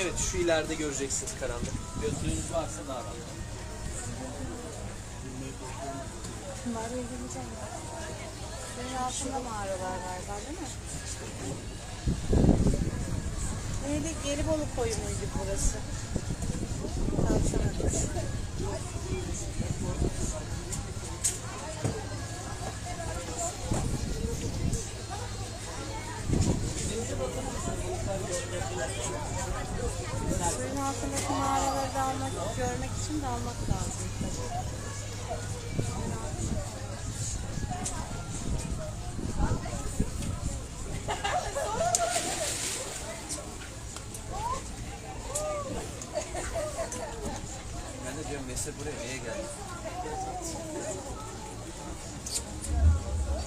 Evet şu ileride göreceksiniz karanlık. Gözlüğünüz varsa daha rahat. Mağara indireceğim ya. Suyun altında mağaralar var değil mi? Neydi? Gelibolu koyu muydu burası? Tavşan Adası. Suyun altındaki mağaraları da almak, görmek için de almak lazım. Ben de diyorum Mesih buraya niye geldi?